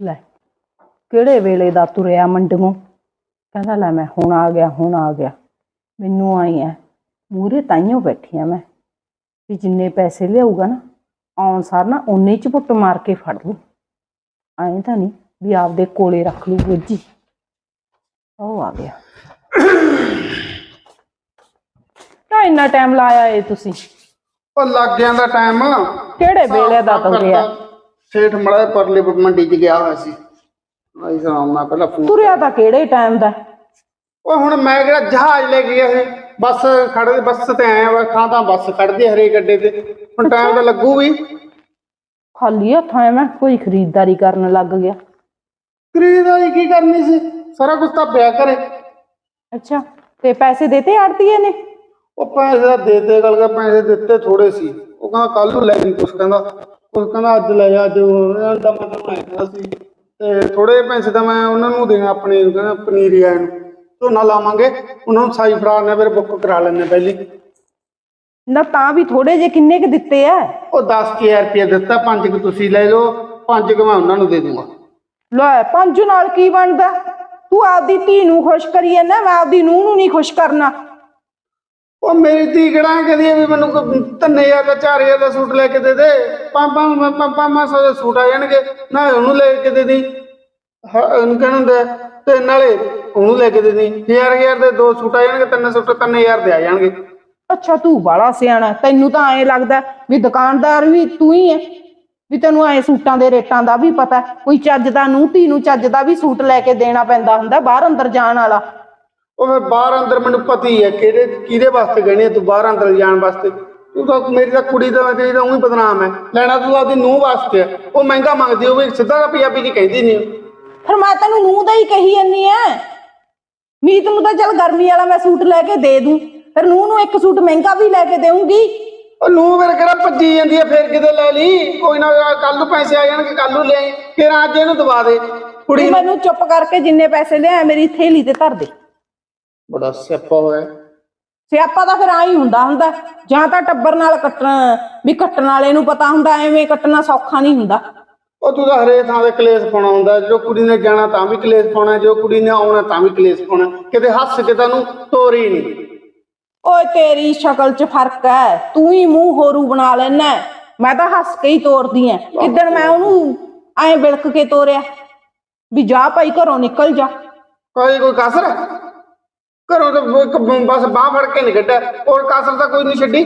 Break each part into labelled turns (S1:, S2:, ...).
S1: ਲੈ ਕਿਹੜੇ ਵੇਲੇ ਦਾ ਤੁਰਿਆ ਮੰਡੀੋਂ ਕਹਿੰਦਾ ਲੈ ਮੈਂ ਹੁਣ ਆ ਗਿਆ ਹੁਣ ਆ ਗਿਆ। ਮੈਨੂੰ ਆਈ ਐ ਮੂਰੇ ਤਾਈਓ ਬੈਠੀ ਆ ਮੈਂ ਵੀ ਜਿੰਨੇ ਪੈਸੇ ਲਿਆਊਗਾ ਨਾ ਆਉਣ ਸਾਰ ਨਾ ਉਨੇ ਚ ਪੁੱਟ ਮਾਰ ਕੇ ਫੜ ਲੂ ਐਂ ਤਾਂ ਨਹੀਂ ਵੀ ਆਪਦੇ ਕੋਲੇ ਰੱਖ ਲੂ ਗੋਜੀ ਉਹ ਆ ਗਿਆ। ਤਾਂ ਇੰਨਾ ਟਾਈਮ ਲਾਇਆ ਏ ਤੁਸੀਂ?
S2: ਉਹ ਲੱਗ ਜਾਂਦਾ ਟਾਈਮ
S1: ਕਿਹੜੇ ਵੇਲੇ ਦਾ ਤੁਰਿਆ?
S2: ਸੇਠ ਮੜਾ ਪਰਲੇ ਮੰਡੀ 'ਚ ਗਿਆ ਹੋਇਆ ਸੀ। ਆਈ ਸੁਣਾਉਣਾ ਪਹਿਲਾਂ ਫੋਨ
S1: ਤੁਰਿਆ ਤਾਂ ਕਿਹੜੇ ਟਾਈਮ ਦਾ?
S2: ਉਹ ਹੁਣ ਮੈਂ ਕਿਹੜਾ ਜਹਾਜ਼ ਲੈ ਕੇ ਗਿਆ ਸੀ। ਬੱਸ ਖੜਦੇ ਬੱਸ ਤੇ ਆਇਆ ਵਾ ਥਾਂ ਤਾਂ ਬੱਸ ਖੜਦੀ ਹੈ ਹਰੇਕ ਗੱਡੇ ਤੇ। ਹੁਣ ਟਾਈਮ ਤਾਂ ਲੱਗੂ ਵੀ।
S1: ਖਾਲੀ ਹੱਥਾਂ ਐ ਮੈਂ ਕੋਈ ਖਰੀਦਦਾਰੀ ਕਰਨ ਲੱਗ ਗਿਆ।
S2: ਖਰੀਦਦਾਰੀ ਕੀ ਕਰਨੀ ਸੀ? ਸਾਰਾ ਕੁਝ ਤਾਂ ਪਿਆ ਕਰੇ
S1: ਅੱਛਾ ਤੇ ਪੈਸੇ ਦੇਤੇ ਆੜਤੀਏ ਨੇ?
S2: ਉਹ ਪੈਸੇ ਤਾਂ ਦੇ ਦੇ ਗੱਲ ਕਰ ਪੈਸੇ ਦਿੱਤੇ ਥੋੜੇ ਸੀ। ਉਹ ਕਹਿੰਦਾ ਕੱਲ ਨੂੰ ਲੈ ਜੀ ਕੁਛ ਕਹਿੰਦਾ ਕੁਛ ਕਹਿੰਦਾ ਅੱਜ ਲੈ ਜਾ ਅੱਜ ਉਹਨਾਂ ਦਾ ਮਤਲਬ ਆਇਆ ਸੀ ਤੇ ਥੋੜੇ ਪੈਸੇ ਤਾਂ ਮੈਂ ਉਹਨਾਂ ਨੂੰ ਦੇਣਾ ਆਪਣੇ ਨੂੰ ਕਹਿੰਦਾ ਪਨੀਰੀ ਆਏ ਨੂੰ। ਝੋਨਾ ਲਾਵਾਂਗੇ ਉਹਨਾਂ ਨੂੰ ਸਾਈ ਫੜਾਣੇ ਫਿਰ ਬੁੱਕ ਕਰਾ ਲੈਣੇ ਪਹਿਲੀ।
S1: ਨਾ ਤਾਂ ਵੀ ਥੋੜੇ ਜੇ ਕਿੰਨੇ ਕ ਦਿੱਤੇ ਐ
S2: ਉਹ 10000 ਰੁਪਏ ਦਿੱਤਾ ਪੰਜ ਕੁ ਤੁਸੀਂ ਲੈ ਲਓ ਪੰਜ ਕੁ ਮੈਂ ਉਹਨਾਂ ਨੂੰ ਦੇ ਦੂੰਗਾ।
S1: ਲੈ ਪੰਜ ਨਾਲ ਕੀ ਬਣਦਾ? ਤੂੰ ਆਪਦੀ ਧੀ ਨੂੰ ਖੁਸ਼ ਕਰੀ ਜਾਂਦਾ ਮੈਂ ਆਪਦੀ ਨੂੰਹ ਨੂੰ ਨਹੀਂ ਖੁਸ਼ ਕਰਨਾ।
S2: ਉਹ ਮੇਰੀ ਧੀ ਕਿਹੜਾ ਕਹਦੀ ਵੀ ਮੈਨੂੰ ਕੋਈ ਤਿੰਨ ਹਜ਼ਾਰ ਦਾ 4000 ਦਾ ਸੂਟ ਲੈ ਕੇ ਦੇ ਦੇ। ਪੰਜ ਪੰਜ ਪੰਜ ਪੰਜ ਸੂਟ ਆ ਜਾਣਗੇ। ਨਾ ਉਹਨੂੰ ਲੈ ਕੇ ਦੇ ਦੀ। ਉਹਨੂੰ ਕਹਿਣਾ ਤੇ ਨਾਲੇ ਉਹਨੂੰ ਲੈ ਕੇ ਦੇ ਦੀ। ਹਜ਼ਾਰ ਹਜ਼ਾਰ ਦੇ ਦੋ ਸੂਟ ਆ ਜਾਣਗੇ, ਤਿੰਨ ਸੂਟ ਤਿੰਨ ਹਜ਼ਾਰ ਦੇ ਆ ਜਾਣਗੇ।
S1: ਅੱਛਾ, ਤੂੰ ਬਾਲਾ ਸਿਆਣਾ ਤੈਨੂੰ ਤਾਂ ਐਂ ਲੱਗਦਾ ਵੀ ਦੁਕਾਨਦਾਰ ਵੀ ਤੂੰ ਹੀ ਐ ਵੀ ਤੈਨੂੰ ਐ ਸੂਟਾਂ ਦੇ ਰੇਟਾਂ ਦਾ ਵੀ ਪਤਾ ਕੋਈ ਚੱਜ ਦਾ ਨੂੰ ਧੀ ਨੂੰ ਚੱਜ ਦਾ ਵੀ ਸੂਟ ਲੈ ਕੇ ਦੇਣਾ ਪੈਂਦਾ ਹੁੰਦਾ, ਬਾਹਰ ਅੰਦਰ ਜਾਣ ਵਾਲਾ।
S2: ਉਹ ਫਿਰ ਬਾਹਰ ਅੰਦਰ ਮੈਨੂੰ ਪਤਾ ਹੀ ਹੈ ਕਿਹੜੇ ਕਿਹਦੇ ਵਾਸਤੇ ਗਹਿਣੇ ਤੂੰ ਬਾਹਰ ਅੰਦਰ ਜਾਣ ਵਾਸਤੇ? ਤੂੰ ਤਾਂ ਮੇਰੀ ਤਾਂ ਕੁੜੀ ਦਾ ਤੇਰੀ ਤਾਂ ਉਹੀ ਬਦਨਾਮ ਹੈ। ਲੈਣਾ ਤੂੰ ਆਪਦੀ ਨੂੰਹ ਵਾਸਤੇ ਉਹ ਮਹਿੰਗਾ ਮੰਗਦੀ ਉਹ ਵੀ ਸਿੱਧਾ ਤਾਂ ਪੰਜਾਬੀ ਚ ਕਹਿੰਦੀ ਨਹੀਂ
S1: ਫਿਰ ਮੈਂ ਤੈਨੂੰ ਨੂੰਹ ਦਾ ਹੀ ਕਹੀ ਜੰਨੀ ਐ ਮੀਤ ਨੂੰ ਤਾਂ ਚੱਲ ਗਰਮੀ ਵਾਲਾ ਮੈਂ ਸੂਟ ਲੈ ਕੇ ਦੇ ਦੂੰ। ਫਿਰ ਨੂੰਹ ਨੂੰ ਇੱਕ ਸੂਟ ਮਹਿੰਗਾ ਵੀ ਲੈ ਕੇ ਦੇਊਂਗੀ।
S2: ਉਹ ਨੂੰ ਫਿਰ ਕਿਹੜਾ ਭੱਜੀ ਜਾਂਦੀ ਹੈ ਫੇਰ ਕਿਤੇ ਲੈ ਲਈ। ਕੋਈ ਨਾ ਕੱਲ ਨੂੰ ਪੈਸੇ ਆ ਜਾਣਗੇ ਕੱਲ ਨੂੰ ਲੈ ਆਈ। ਫਿਰ ਅੱਜ ਇਹਨੂੰ ਦਵਾ ਦੇ। ਕੁੜੀ
S1: ਤੂੰ ਮੈਨੂੰ ਚੁੱਪ ਕਰਕੇ ਜਿੰਨੇ ਪੈਸੇ ਲਿਆ ਮੇਰੀ ਥੇਲੀ ਤੇ ਧਰ ਦੇ।
S2: ਬੜਾ ਸਿਆਪਾ ਹੋਇਆ।
S1: ਸਿਆਪਾ ਤਾਂ ਫਿਰ ਆਈ ਹੁੰਦਾ ਹੁੰਦਾ। ਜਾਂ ਤਾਂ ਟੱਬਰ ਨਾਲ ਕੱਟਣ ਵੀ ਕੱਟਣ ਵਾਲੇ ਨੂੰ ਪਤਾ ਹੁੰਦਾ ਐਵੇਂ ਕੱਟਣਾ ਸੌਖਾ ਨਹੀਂ ਹੁੰਦਾ।
S2: ਉਹ ਤੂੰ ਤਾਂ ਹਰੇ ਥਾਂ ਤੇ ਕਲੇਸ਼ ਪਾਉਣਾ ਹੁੰਦਾ। ਜੋ ਕੁੜੀ ਨੇ ਜਾਣਾ ਤਾਂ ਵੀ ਕਲੇਸ਼ ਪਾਉਣਾ ਜੋ ਕੁੜੀ ਨੇ ਆਉਣਾ ਤਾਂ ਵੀ ਕਲੇਸ਼ ਪਾਉਣਾ। ਕਿਤੇ ਹੱਸ ਕੇ ਤੈਨੂੰ ਤੋਰੀ ਨਹੀਂ।
S1: ਓਏ ਤੇਰੀ ਸ਼ਕਲ 'ਚ ਫ਼ਰਕ ਹੈ ਤੂੰ ਹੀ ਮੂੰਹ ਹੋਰੂ ਬਣਾ ਲੈਣਾ। ਮੈਂ ਤਾਂ ਹੱਸ ਕੇ ਹੀ ਤੋਰਦੀ ਐ। ਕਿਦਣ ਮੈਂ ਉਹਨੂੰ ਐਂ ਬਿਲਕ ਕੇ ਤੋਰਿਆ ਵੀ ਜਾ ਭਾਈ ਘਰੋਂ ਨਿਕਲ ਜਾ।
S2: ਕੋਈ ਕੋਈ ਕਸਰ? ਘਰੋਂ ਤਾਂ ਇੱਕ ਬਸ ਬਾਹ ਫੜ ਕੇ ਨਹੀਂ ਕੱਢਿਆ। ਹੋਰ ਕਸਰ ਤਾਂ ਕੋਈ ਨਹੀਂ ਛੱਡੀ।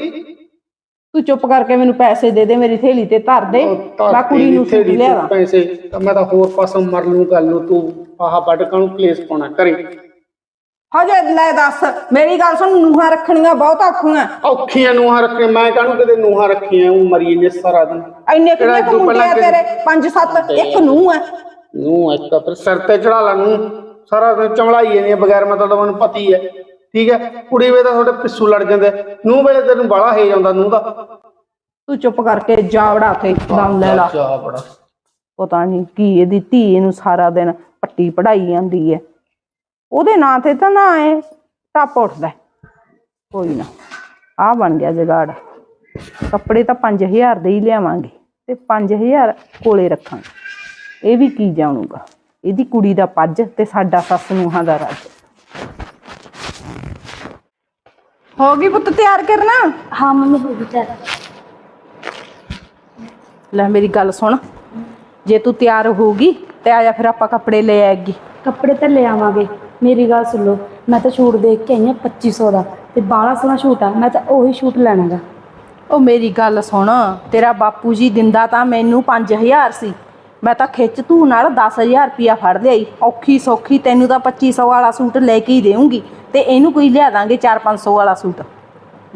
S1: ਤੂੰ ਚੁੱਪ ਕਰਕੇ ਮੈਨੂੰ ਪੈਸੇ ਦੇ ਦੇ ਮੇਰੀ ਥੇਲੀ ਤੇ ਧਰ ਦੇ। ਮੈਂ ਕੁੜੀ ਨੂੰ ਸੂਟ ਲਿਆਵਾਂ।
S2: ਪੈਸੇ। ਤਾਂ ਮੈਂ ਤਾਂ ਹੋਰ ਪਾਸੋਂ ਮਰ ਲੂੰ ਗੱਲ ਨੂੰ ਤੂੰ ਆਹ ਵੱਢ ਕਾਹਨੂੰ ਕਲੇਸ਼ ਪਾਉਣਾ ਕਰੇ।
S1: ਹਜੇ ਲੈ ਦੱਸ ਮੇਰੀ ਗੱਲ ਸੁਣ ਨੂੰਹਾਂ ਰੱਖਣੀਆਂ ਬਹੁਤ ਔਖੀਆਂ।
S2: ਔਖੀਆਂ ਨੂੰਹਾਂ ਰੱਖੀਆਂ ਮੈਂ ਕਾਹਨੂੰ ਕਿਤੇ ਨੂੰਹਾਂ ਰੱਖੀਆਂ ਉਹ ਮਰੀ ਨੇ ਸਾਰਾ ਦਿਨ।
S1: ਇੰਨੇ
S2: ਕਿਹੜਾ
S1: ਕਿੰਨੇ ਕੁ
S2: ਤੂੰ
S1: ਮੁੰਡੇ ਆ
S2: ਪਹਿਲਾਂ
S1: ਤੇਰੇ? ਪੰਜ ਸੱਤ ਇੱਕ ਨੂੰਹ ਹੈ
S2: ਨੂੰ ਇੱਕ ਫਿਰ ਸਿਰ ਤੇ ਚੜਾ ਲਾ ਨੂੰ ਸਾਰਾ ਦਿਨ ਚਮਲਾਈ ਨਹੀਂ ਬਗੈਰ ਮਤਲਬ ਮੈਨੂੰ ਪਤੀ ਹੈ। ਠੀਕ ਹੈ? ਕੁੜੀ ਵੇ ਤਾਂ ਤੁਹਾਡੇ ਪਿੱਛੂ ਲੜ ਜਾਂਦੇ ਨੂੰ ਵੇਲੇ ਤੈਨੂੰ ਬਾਲਾ ਹੈ ਜਾਂਦਾ ਨੂੰ ਦਾ।
S1: ਤੂੰ ਚੁੱਪ ਕਰਕੇ ਜਾ ਵੜਾ ਕੇ ਦਮ ਲੈ ਲਾ।
S2: ਬੜਾ
S1: ਪਤਾ ਨਹੀਂ ਕੀ ਇਹਦੀ ਧੀ ਇਹਨੂੰ ਸਾਰਾ ਦਿਨ ਪੱਟੀ ਪੜਾਈ ਜਾਂਦੀ ਹੈ। ਉਹਦੇ ਨਾਂ ਤੇ ਤਾਂ ਨਾ ਐ ਟੱਪ ਉੱਠਦਾ ਹੈ। ਕੋਈ ਨਾ ਆ ਬਣ ਗਿਆ ਜਗਾੜ। ਕੱਪੜੇ ਤਾਂ 5000 ਦੇ ਹੀ ਲਿਆਵਾਂਗੇ ਤੇ 5000 ਕੋਲੇ ਰੱਖਾਂਗੇ। ਇਹ ਵੀ ਕੀ ਜਾਣੂਗਾ? ਇਹਦੀ ਕੁੜੀ ਦਾ ਪੱਜ ਤੇ ਸਾਡਾ ਸੱਸ ਨੂੰਹਾਂ ਦਾ ਰੱਜ। ਹੋ ਗਈ ਪੁੱਤ ਤਿਆਰ ਕਰਨਾ?
S3: ਹਾਂ ਮੰਮੀ ਹੋ ਗਈ ਤਿਆਰ।
S1: ਲੈ ਮੇਰੀ ਗੱਲ ਸੁਣ। ਜੇ ਤੂੰ ਤਿਆਰ ਹੋਊਗੀ ਤੇ ਆਜਾ ਫਿਰ ਆਪਾਂ ਕੱਪੜੇ ਲੈ ਆਏਗੀ
S3: ਕੱਪੜੇ ਤਾਂ ਲੈ ਆਵਾਂਗੇ। ਮੇਰੀ ਗੱਲ ਸੁਣ ਲਓ ਮੈਂ ਤਾਂ ਸ਼ੂਟ ਦੇਖ ਕੇ ਆਈ ਹਾਂ 2500 ਦਾ ਤੇ ਬਾਹਲਾ ਸੋਹਣਾ ਸ਼ੂਟ ਆ ਮੈਂ ਤਾਂ ਉਹੀ ਸ਼ੂਟ ਲੈਣਾਗਾ।
S1: ਉਹ ਮੇਰੀ ਗੱਲ ਸੁਣ ਤੇਰਾ ਬਾਪੂ ਜੀ ਦਿੰਦਾ ਤਾਂ ਮੈਨੂੰ 5000 ਸੀ। ਮੈਂ ਤਾਂ ਖਿੱਚ ਤੂੰ ਨਾਲ 10000 ਰੁਪਿਆ ਫੜ ਲਿਆਈ। ਔਖੀ ਸੌਖੀ ਤੈਨੂੰ ਤਾਂ 2500 ਵਾਲਾ ਸੂਟ ਲੈ ਕੇ ਹੀ ਦੇਵਾਂਗੀ ਤੇ ਇਹਨੂੰ ਕੋਈ ਲਿਆ ਦਾਂਗੇ 4-500 ਵਾਲਾ ਸੂਟ।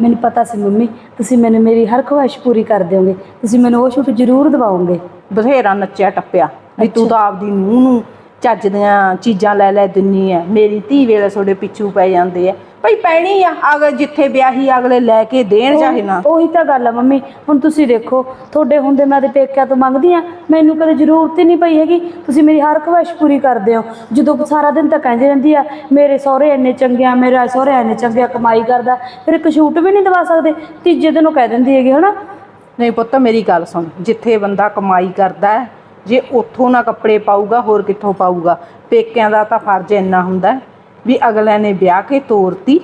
S3: ਮੈਨੂੰ ਪਤਾ ਸੀ ਮੰਮੀ ਤੁਸੀਂ ਮੈਨੂੰ ਮੇਰੀ ਹਰ ਖੁਆਇਸ਼ ਪੂਰੀ ਕਰ ਦਿਓਗੇ। ਤੁਸੀਂ ਮੈਨੂੰ ਉਹ ਸ਼ੂਟ ਜ਼ਰੂਰ ਦਿਵਾਓਗੇ।
S1: ਬਥੇਰਾ ਨੱਚਿਆ ਟੱਪਿਆ ਵੀ ਤੂੰ ਤਾਂ ਆਪਦੀ ਨੂੰਹ ਨੂੰ ਚੱਜ ਦੀਆਂ ਚੀਜ਼ਾਂ ਲੈ ਲੈ ਦਿੰਨੀ ਐ ਮੇਰੀ ਧੀ ਵੇਲੇ ਤੁਹਾਡੇ ਪਿੱਛੂ ਪੈ ਜਾਂਦੇ ਐ ਭਈ ਪੈਣੀ ਆ ਅਗਰ ਜਿੱਥੇ ਵਿਆਹੀ ਅਗਲੇ ਲੈ ਕੇ ਦੇਣ ਚਾਹੇ ਨਾ।
S3: ਉਹੀ ਤਾਂ ਗੱਲ ਆ ਮੰਮੀ ਹੁਣ ਤੁਸੀਂ ਦੇਖੋ ਤੁਹਾਡੇ ਹੁੰਦੇ ਮੈਂ ਤੇ ਪੇਕਿਆਂ ਤੋਂ ਮੰਗਦੀ ਆ ਮੈਨੂੰ ਕਦੇ ਜ਼ਰੂਰਤ ਹੀ ਨਹੀਂ ਪਈ ਹੈਗੀ ਤੁਸੀਂ ਮੇਰੀ ਹਰ ਖੁਆਇਸ਼ ਪੂਰੀ ਕਰਦੇ ਹੋ। ਜਦੋਂ ਸਾਰਾ ਦਿਨ ਤਾਂ ਕਹਿੰਦੀ ਰਹਿੰਦੀ ਆ ਮੇਰੇ ਸਹੁਰੇ ਇੰਨੇ ਚੰਗੇ ਆ ਮੇਰਾ ਸਹੁਰੇ ਇੰਨੇ ਚੰਗੇ ਆ ਕਮਾਈ ਕਰਦਾ ਫਿਰ ਇੱਕ ਸ਼ੂਟ ਵੀ ਨਹੀਂ ਦਵਾ ਸਕਦੇ ਤੀਜੇ ਦਿਨ ਉਹ ਕਹਿ ਦਿੰਦੀ ਹੈਗੀ ਹਨਾ?
S1: ਨਹੀਂ ਪੁੱਤ ਮੇਰੀ ਗੱਲ ਸੁਣ ਜਿੱਥੇ ਬੰਦਾ ਕਮਾਈ ਕਰਦਾ ਹੈ ਜੇ ਉੱਥੋਂ ਨਾ ਕੱਪੜੇ ਪਾਊਗਾ ਹੋਰ ਕਿੱਥੋਂ ਪਾਊਗਾ? ਪੇਕਿਆਂ ਦਾ ਤਾਂ ਫਰਜ਼ ਇੰਨਾ ਹੁੰਦਾ ਵੀ ਅਗਲੇ ਨੇ ਵਿਆਹ ਕੇ ਤੋਰਤੀ।